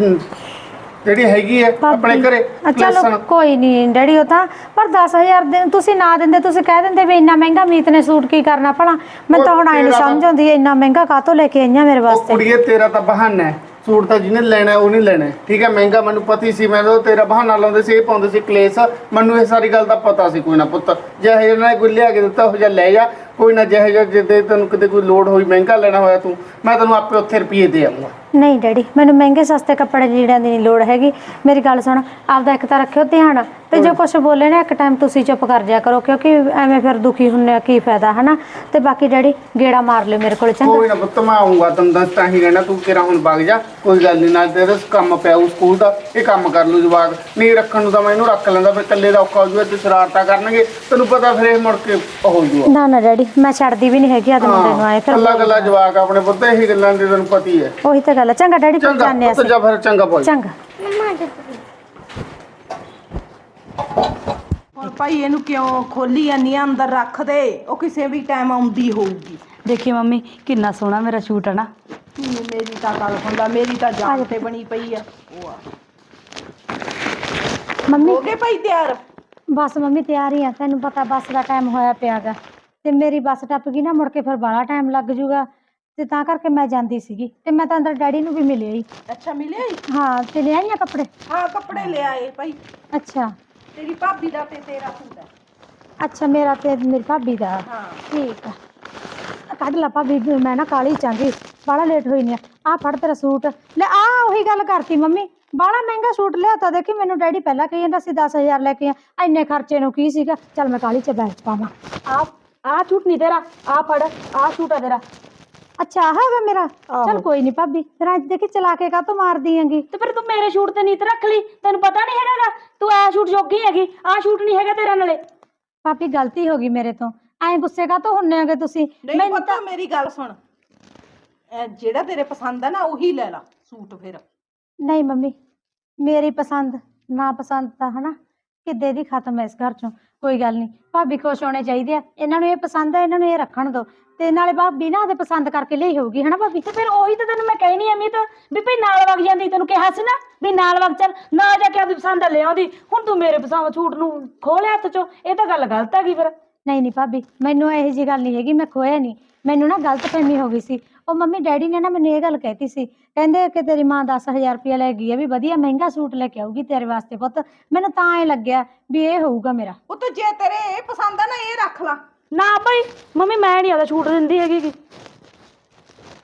S2: ਜਿਹੜੀ ਹੈਗੀ ਹੈ ਆਪਣੇ ਘਰੇ
S4: ਚਲੋ ਕੋਈ ਨਹੀਂ ਡੈਡੀ ਉਹ ਤਾਂ ਪਰ 10000 ਦੇ ਤੁਸੀਂ ਨਾ ਦਿੰਦੇ ਤੁਸੀਂ ਕਹਿ ਦਿੰਦੇ ਵੀ ਇੰਨਾ ਮਹਿੰਗਾ ਮੀਤ ਨੇ ਸੂਟ ਕੀ ਕਰਨਾ ਭਲਾ? ਮੈਂ ਤਾਂ ਹੁਣ ਆਏ
S2: ਤੇਰਾ ਤਾਂ-
S4: ਸਮਝ ਆਉਂਦੀ ਇੰਨਾ ਮਹਿੰਗਾ ਕਾਹਤੋਂ ਲੈ ਕੇ ਆਈਆਂ ਮੇਰੇ
S2: ਉਹ
S4: ਵਾਸਤੇ?
S2: ਕੁੜੀਏ ਤੇਰਾ ਤਾਂ ਬਹਾਨਾ ਹੈ। ਸੂਟ ਤਾਂ ਜਿਹਨੇ ਲੈਣਾ ਹੈ, ਉਹ ਨਹੀਂ ਲੈਣਾ। ਹੈ। ਠੀਕ ਹੈ ਮਹਿੰਗਾ ਮੈਨੂੰ ਪਤੀ ਸੀ ਮੈਂ ਤਾਂ ਤੇਰਾ ਬਹਾਨਾ ਲਾਉਂਦੇ ਸੀ ਇਹ ਪਾਉਂਦੇ ਸੀ ਕਲੇਸ਼। ਮੈਨੂੰ ਇਹ ਸਾਰੀ ਗੱਲ ਦਾ ਪਤਾ ਸੀ ਕੋਈ ਨਾ ਪੁੱਤ। ਜਿਹੇ ਜਿਹੇ ਨੇ ਕੋਈ ਲਿਆ ਕੇ ਦਿੱਤਾ ਉਹ ਜਿਹਾ ਲੈ ਜਾ। ਕੋਈ ਨਾ ਜਿਹੇ ਜਿਹੇ ਜਿੱਦੇ ਤੈਨੂੰ ਕਿਤੇ ਕੋਈ ਲੋੜ ਹੋਈ ਮਹਿੰਗਾ ਲੈਣਾ ਹੋਇਆ ਤੂੰ ਮੈਂ ਤੈਨੂੰ ਆਪੇ ਉੱਥੇ ਰੁਪਏ ਦੇ ਆਉਂਗਾ
S4: ਨਹੀਂ ਡੈਡੀ ਮੈਨੂੰ ਮਹਿੰਗੇ ਸਸਤੇ ਕੱਪੜੇ ਲੀੜਿਆਂ ਦੀ ਨਹੀਂ ਲੋੜ ਹੈਗੀ। ਮੇਰੀ ਗੱਲ ਸੁਣ ਆਪਦਾ ਇੱਕ ਤਾਂ ਰੱਖਿਓ ਧਿਆਨ ਤੇ ਜੇ ਕੁਝ ਬੋਲੇ ਨਾ ਇੱਕ ਟਾਈਮ ਤੁਸੀਂ ਚੁੱਪ ਕਰ ਜਾਇਆ ਕਰੋ ਕਿਉਂਕਿ ਐਵੇਂ ਫਿਰ ਦੁਖੀ ਹੁੰਨੇ ਆ ਕੀ ਫਾਇਦਾ ਹਨਾ? ਤੇ ਬਾਕੀ ਡੈਡੀ ਗੇੜਾ ਮਾਰ ਲਿਓ ਮੇਰੇ ਕੋਲ ਚੰਗਾ?
S2: ਕੋਈ ਨਾ ਪੁੱਤ ਮੈਂ ਆਉਂਗਾ ਤੈਨੂੰ ਦੱਸ ਤਾਂ ਹੀ ਰਹਿਣਾ ਤੂੰ ਕਿਰਾ ਹੁਣ ਵਗ ਜਾ ਕੋਈ ਗੱਲ ਨਹੀਂ ਨਾਲ ਤੇਰੇ ਕੰਮ ਪਿਆ ਉਹ ਸਕੂਲ ਦਾ ਇਹ ਕੰਮ ਕਰ ਲੂ ਜਵਾਕ ਨਹੀਂ ਰੱਖਣ ਨੂੰ ਤਾਂ ਮੈਂ ਇਹਨੂੰ ਰੱਖ ਲੈਂਦਾ ਫਿਰ ਇਕੱਲੇ ਦਾ ਔਖਾ ਹੋ ਜੂਗਾ ਤੇ ਸ਼ਰਾਰਤਾਂ ਕਰਨਗੇ ਤੈਨੂੰ ਪਤਾ ਫਿਰ ਇਹ ਮੁੜ ਕੇ ਹੋ ਜੂਗਾ।
S4: ਨਾ ਨਾ ਡੈਡੀ ਮੈਂ ਛੱਡਦੀ ਵੀ ਨਹੀਂ ਹੈਗੀ ਆਦ ਮੁੰਡੇ ਨੂੰ ਆਏ ਫਿਰ
S2: ਕੱਲਾ ਕੱਲਾ ਜਵਾਕ ਆਪਣੇ ਪੁੱਤ ਇਹੀ ਗੱਲਾਂ ਦੀ ਤੈਨੂੰ ਪਤੀ ਹੈ।
S4: ਉਹੀ ਤਾਂ ਗੱਲ ਹੈ ਚੰਗਾ ਡੈਡੀ ਫਿਰ
S2: ਚੰਗਾ
S4: ਜਾਂਦੇ
S2: ਪੁੱਤ
S4: ਅਸੀਂ।
S2: ਜਾ ਫਿਰ ਚੰਗਾ ਭਾਈ।
S4: ਚੰਗਾ।
S1: ਹੁਣ ਭਾਈ ਇਹਨੂੰ ਕਿਉਂ ਖੋਲੀ ਜਾਂਦੀ ਆ? ਅੰਦਰ ਰੱਖ ਦੇ। ਉਹ ਕਿਸੇ ਵੀ ਟਾਈਮ ਆਉਂਦੀ ਹੋਊਗੀ।
S3: ਦੇਖੀ ਮੰਮੀ ਕਿੰਨਾ ਸੋਹਣਾ ਮੇਰਾ ਸ਼ੂਟ ਹੈ ਨਾ।
S1: ਮੇਰੀ ਤਾਂ ਗੱਲ ਹੁੰਦਾ ਮੇਰੀ ਤਾਂ ਜਾਨ ਤੇ ਬਣੀ ਪਈ ਆ। ਉਹ ਆ।
S4: ਮੰਮੀ।
S1: ਹੋ ਗਏ ਭਾਈ ਤਿਆਰ?
S4: ਬਸ ਮੰਮੀ ਤਿਆਰ ਹੀ ਆ। ਤੈਨੂੰ ਪਤਾ ਬੱਸ ਦਾ ਟਾਈਮ ਹੋਇਆ ਪਿਆਗਾ ਤੇ ਮੇਰੀ ਬੱਸ ਟੱਪ ਗਈ ਨਾ ਮੁੜ ਕੇ ਫਿਰ ਬਾਹਲਾ ਟਾਈਮ ਲੱਗ ਜੂਗਾ। ਤੇ ਤਾਂ ਕਰਕੇ ਮੈਂ ਜਾਂਦੀ ਸੀਗੀ ਤੇ ਮੈਂ ਤਾਂ ਅੰਦਰ ਡੈਡੀ ਨੂੰ ਵੀ ਮਿਲਿਆ ਹੀ।
S1: ਅੱਛਾ ਮਿਲਿਆ ਈ?
S4: ਹਾਂ ਤੇ ਲੈ ਆਈਆਂ ਕੱਪੜੇ?
S1: ਹਾਂ ਕੱਪੜੇ ਲੈ ਆਏ ਭਾਈ।
S4: ਅੱਛਾ।
S1: ਤੇਰੀ ਭਾਬੀ ਦਾ ਤੇ ਤੇਰਾ ਹੁੰਦਾ
S4: ਅੱਛਾ ਮੇਰਾ ਤੇ ਮੇਰੀ ਭਾਬੀ ਦਾ।
S1: ਹਾਂ।
S4: ਠੀਕ ਆ। ਕੱਢ ਲਾ ਭਾਬੀ ਮੈਂ ਨਾ ਕਾਲੀ ਚਾਂਗੀ ਬਾਹਲਾ ਲੇਟ ਹੋਈ ਨਹੀਂ ਆ। ਫੜ ਤੇਰਾ ਸੂਟ। ਲੈ ਆ ਉਹੀ ਗੱਲ ਕਰਤੀ ਮੰਮੀ। ਬਾਹਲਾ ਮਹਿੰਗਾ ਸੂਟ ਲਿਆਤਾ ਦੇਖੀ ਮੈਨੂੰ ਡੈਡੀ ਪਹਿਲਾਂ ਕਹੀ ਜਾਂਦਾ ਸੀ 10000 ਲੈ ਕੇ ਆ। ਇੰਨੇ ਖਰਚੇ ਨੂੰ ਕੀ ਸੀਗਾ? ਚੱਲ ਮੈਂ ਕਾਲੀ ਚ ਬੈਠ ਪਾਵਾਂ।
S3: ਆ ਆ ਸ਼ੂਟ ਨਹੀਂ ਤੇਰਾ ਆ ਫੜ ਆ ਸ਼ੂਟ ਆ ਤੇਰਾ।
S4: ਅੱਛਾ ਆਹ ਹੈਗਾ ਮੇਰਾ ਚੱਲ ਕੋਈ ਨਹੀਂ ਭਾਬੀ ਫਿਰ ਅੱਜ ਦੇਖੀ ਚਲਾ ਕੇ ਕਾਹਤੋਂ ਮਾਰਦੀ ਆਂਗੀ
S3: ਤੇ ਫਿਰ ਤੂੰ ਮੇਰੇ ਸ਼ੂਟ ਤੇ ਨੀਤ ਰੱਖ ਲਈ ਤੈਨੂੰ ਪਤਾ ਨਹੀਂ ਹੈਗਾਗਾ ਤੂੰ ਆ ਸ਼ੂਟ ਜੋਗੀ ਹੈਗੀ ਆ ਸ਼ੂਟ ਨਹੀਂ ਹੈਗਾ ਤੇਰਾ ਨਾਲੇ
S4: ਭਾਬੀ ਗਲਤੀ ਹੋ ਗਈ ਮੇਰੇ ਤੋਂ ਐਂ ਗੁੱਸੇ ਕਾਹਤੋਂ ਹੁੰਨੇ ਆਗੇ ਤੁਸੀਂ
S1: ਨਹੀਂ ਪਤਾ ਮੇਰੀ ਗੱਲ ਸੁਣ ਇਹ ਜਿਹੜਾ ਤੇਰੇ ਪਸੰਦ ਆ ਨਾ ਉਹੀ ਲੈ ਲਾ ਸੂਟ ਫਿਰ
S4: ਨਹੀਂ ਮੰਮੀ ਮੇਰੀ ਪਸੰਦ ਨਾ ਪਸੰਦ ਤਾਂ ਹਨਾ ਕਿੱਦੇ ਦੀ ਖਤਮ ਹੈ ਇਸ ਘਰ ਚੋਂ? ਕੋਈ ਗੱਲ ਨਹੀਂ ਭਾਬੀ ਖੁਸ਼ ਹੋਣੇ ਚਾਹੀਦੇ ਆ। ਇਹਨਾਂ ਨੂੰ ਇਹ ਪਸੰਦ ਹੈ ਇਹਨਾਂ ਨੂੰ ਇਹ ਰੱਖਣ ਦਿਓ ਤੇ ਨਾਲੇ ਭਾਬੀ ਨਾ ਉਹਦੇ ਪਸੰਦ ਕਰਕੇ ਲਈ ਹੋਊਗੀ, ਹਨਾ ਭਾਬੀ?
S3: ਤੇ ਫਿਰ ਉਹੀ ਤਾਂ ਤੈਨੂੰ ਮੈਂ ਕਹਿਣੀ ਆ ਮੀਤ ਵੀ ਭਈ ਨਾਲ ਵਗ ਜਾਂਦੀ, ਤੈਨੂੰ ਕਿਹਾ ਸੀ ਨਾ ਵੀ ਨਾਲ ਵਗ ਚੱਲ, ਨਾ ਜਾ ਕੇ ਆਪਦੀ ਪਸੰਦ ਲੈ ਆਉਂਦੀ। ਹੁਣ ਤੂੰ ਮੇਰੇ ਪਸੰਦ ਛੂਟ ਨੂੰ ਖੋਹ ਲਿਆ ਹੱਥ ਚੋਂ। ਇਹ ਤਾਂ ਗੱਲ ਗਲਤ ਹੈਗੀ ਫਿਰ।
S4: ਨਹੀਂ ਨਹੀਂ ਭਾਬੀ, ਮੈਨੂੰ ਇਹੋ ਜੀ ਗੱਲ ਨਹੀਂ ਹੈਗੀ, ਮੈਂ ਖੋਇਆ ਨਹੀਂ ਮੈਨੂੰ ਨਾ ਗਲਤਫਹਿਮੀ ਹੋ ਗਈ ਸੀ। ਉਹ ਮੰਮੀ ਡੈਡੀ ਨੇ ਨਾ ਮੈਨੂੰ ਇਹ ਗੱਲ ਕਹਿਤੀ ਸੀ ਕਹਿੰਦੇ ਕਿ ਤੇਰੀ ਮਾਂ 10000 ਰੁਪਇਆ ਲੈ ਗਈ ਹੈ ਵੀ ਵਧੀਆ ਮਹਿੰਗਾ ਸੂਟ ਲੈ ਕੇ ਆਊਗੀ ਤੇਰੇ ਵਾਸਤੇ ਪੁੱਤ ਮੈਨੂੰ ਤਾਂ ਐ ਲੱਗਿਆ ਵੀ ਇਹ ਹੋਊਗਾ ਮੇਰਾ।
S1: ਉਹ ਤਾਂ ਜੇ ਤੇਰੇ ਇਹ ਪਸੰਦ ਆ ਨਾ ਇਹ ਰੱਖ ਲਾ।
S3: ਨਾ ਭਈ ਮੰਮੀ ਮੈਂ ਨਹੀਂ ਆਦਾ ਛੂਟ ਦਿੰਦੀ ਹੈਗੀ ਗੀ।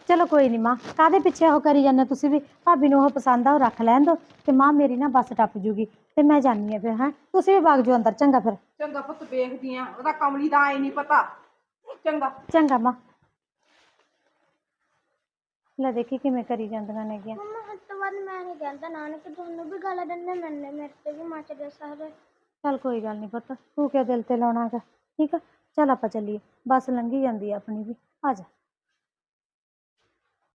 S4: ਚਲੋ ਕੋਈ ਨਹੀਂ ਮਾਂ ਕਾਦੇ ਪਿੱਛੇ ਉਹ ਕਰੀ ਜਾਂਦੇ ਤੁਸੀਂ ਵੀ? ਭਾਬੀ ਨੂੰ ਉਹ ਪਸੰਦ ਆ ਉਹ ਰੱਖ ਲੈਣ ਦੋ ਤੇ ਮਾਂ ਮੇਰੀ ਨਾ ਬੱਸ ਟੱਪ ਜੂਗੀ ਤੇ ਮੈਂ ਜਾਣੀ ਆ ਫਿਰ ਹਾਂ? ਤੁਸੀਂ ਵੀ ਵਗ ਜਾਓ ਅੰਦਰ ਚੰਗਾ ਫਿਰ।
S1: ਚੰਗਾ ਪੁੱਤ ਵੇਖਦੀ ਆ ਉਹਦਾ ਕਮਲੀ ਦਾ ਆਏ ਨਹੀਂ ਪਤਾ। ਚੰਗਾ।
S4: ਚੰਗਾ ਮਾਂ। ਲੈ ਦੇਖੀ ਕਿਵੇਂ ਕਰੀ ਜਾਂਦੀਆਂ ਨੇਗੀਆਂ
S5: ਮੰਮਾ ਉਸ ਤੋਂ ਬਾਅਦ ਮੈਂ ਨਹੀਂ ਕਹਿੰਦਾ ਨਾਨਕ ਤੁਹਾਨੂੰ ਵੀ ਗਾਲਾਂ ਦਿੰਦੇ ਮੈਨੇ ਮੇਰੇ ਤੇ ਵੀ ਮੱਚਦੇ ਸਾਰੇ।
S4: ਚੱਲ ਕੋਈ ਗੱਲ ਨਹੀਂ ਪੁੱਤ ਤੂੰ ਕਿਉਂ ਦਿਲ ਤੇ ਲਾਉਣਾਗਾ ਠੀਕ ਆ ਚੱਲ ਆਪਾਂ ਚੱਲੀਏ ਬੱਸ ਲੰਘੀ ਜਾਂਦੀ ਆ ਆਪਣੀ ਵੀ ਆ ਜਾ।